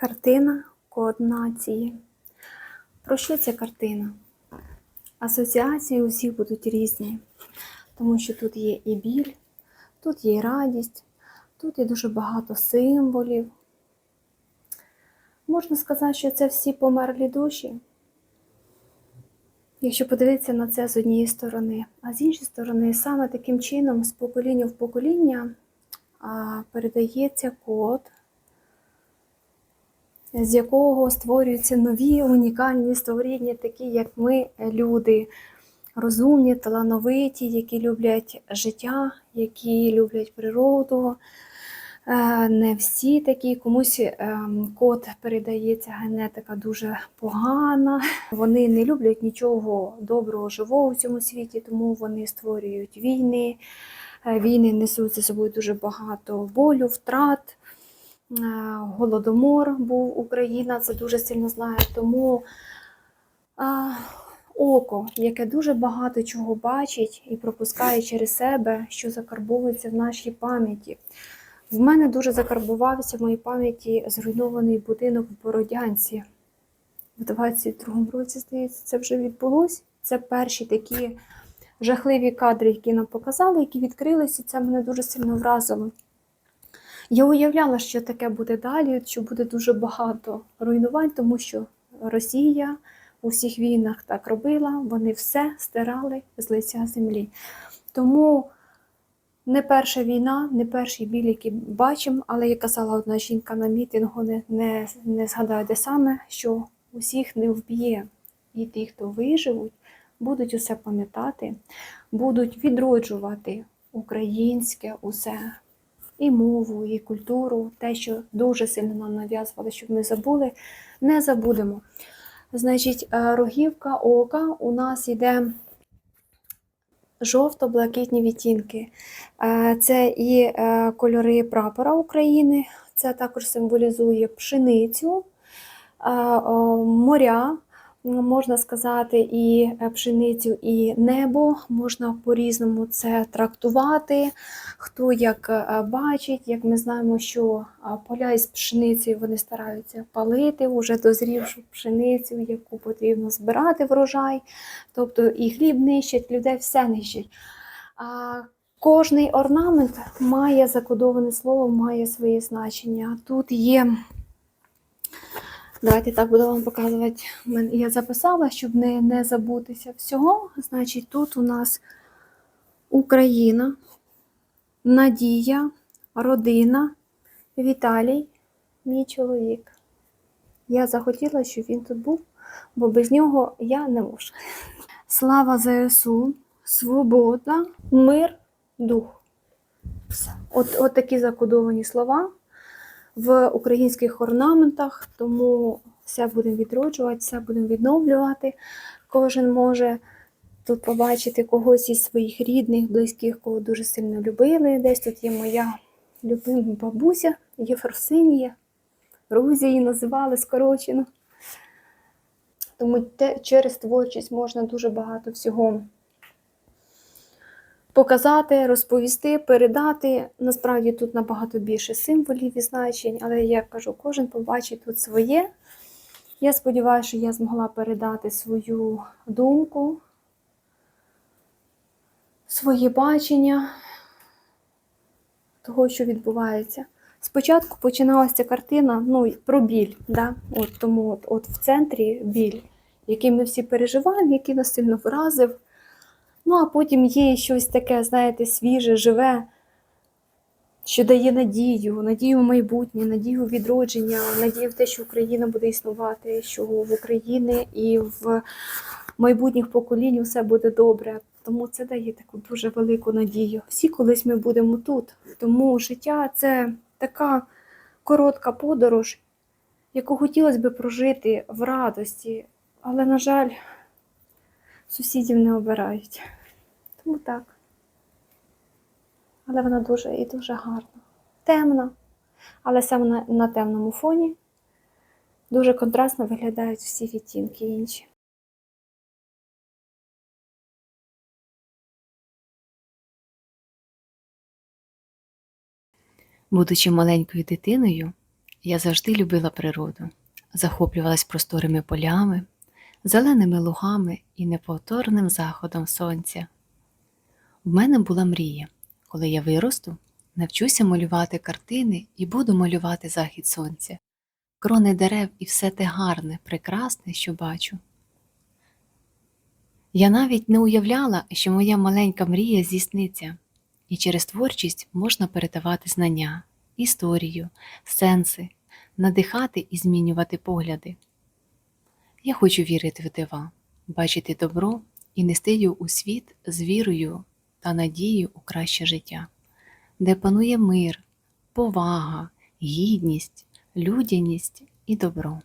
Картина Код нації. Про що ця картина? Асоціації у всіх будуть різні, тому що тут є і біль, тут є і радість, тут є дуже багато символів. Можна сказати, що це всі померлі душі. Якщо подивитися на це з однієї сторони, а з іншої сторони, саме таким чином, з покоління в покоління, передається код, з якого створюються нові унікальні створіння, такі як ми, люди, розумні, талановиті, які люблять життя, які люблять природу. Е, Не всі такі, комусь ем, код передається генетика дуже погана. Вони не люблять нічого доброго, живого у цьому світі, тому вони створюють війни. Е, Війни несуть за собою дуже багато болю, втрат. Е, Голодомор був Україна, це дуже сильно знає. Тому а, око, яке дуже багато чого бачить і пропускає через себе, що закарбовується в нашій пам'яті. В мене дуже закарбувався в моїй пам'яті зруйнований будинок в Бородянці. В 22-му році, здається, це вже відбулося. Це перші такі жахливі кадри, які нам показали, які відкрилися, і це мене дуже сильно вразило. Я уявляла, що таке буде далі, що буде дуже багато руйнувань, тому що Росія у всіх війнах так робила, вони все стирали з лиця землі. Тому не перша війна, не перший біль, який бачимо, але як казала одна жінка на мітингу, не, не, не згадаю де саме, що усіх не вб'є. І ті, хто виживуть, будуть усе пам'ятати, будуть відроджувати українське усе і мову, і культуру, те, що дуже сильно нам нав'язували, щоб ми забули, не забудемо. Значить, е, рогівка ока у нас йде жовто-блакитні відтінки. Е, Це і е, кольори прапора України, це також символізує пшеницю, моря, можна сказати, і е, пшеницю, і небо. Можна по-різному це трактувати. Хто як е, бачить, як ми знаємо, що поля із пшеницею вони стараються палити, вже дозрівшу пшеницю, яку потрібно збирати врожай. Тобто і хліб нищать, людей все нищать. Кожний орнамент має закодоване слово, має своє значення. Тут є. Давайте так буду вам показувати. Я записала, щоб не, не забутися всього. Значить, тут у нас Україна, Надія, родина, Віталій, мій чоловік. Я захотіла, щоб він тут був, бо без нього я не можу. Слава ЗСУ, свобода, мир, дух. От, от такі закодовані слова в українських орнаментах, тому все будемо відроджувати, все будемо відновлювати. Кожен може тут побачити когось із своїх рідних, близьких, кого дуже сильно любили. Десь тут є моя любима бабуся Єфросинія. Рузі її називали скорочено. Тому те, через творчість можна дуже багато всього показати, розповісти, передати. Насправді тут набагато більше символів і значень, але я кажу, кожен побачить тут своє. Я сподіваюся, що я змогла передати свою думку, своє бачення того, що відбувається. Спочатку починалася картина ну, про біль. Да? От, тому от, от в центрі біль, який ми всі переживаємо, який нас сильно вразив. Ну, а потім є щось таке, знаєте, свіже, живе, що дає надію, надію в майбутнє, надію в відродження, надію в те, що Україна буде існувати, що в Україні і в майбутніх поколінь все буде добре. Тому це дає таку дуже велику надію. Всі колись ми будемо тут. Тому життя це така коротка подорож, яку хотілося б прожити в радості, але, на жаль, сусідів не обирають. Тому так. Але вона дуже і дуже гарна. Темна, але саме на, на темному фоні дуже контрастно виглядають всі відтінки інші. Будучи маленькою дитиною, Я завжди любила природу, захоплювалась просторими полями, зеленими лугами і неповторним заходом сонця. В мене була мрія, коли я виросту, навчуся малювати картини і буду малювати захід сонця, крони дерев і все те гарне, прекрасне, що бачу. Я навіть не уявляла, що моя маленька мрія здійсниться, і через творчість можна передавати знання, історію, сенси, надихати і змінювати погляди. Я хочу вірити в дива, бачити добро і нести його у світ з вірою та надію у краще життя, де панує мир, повага, гідність, людяність і добро.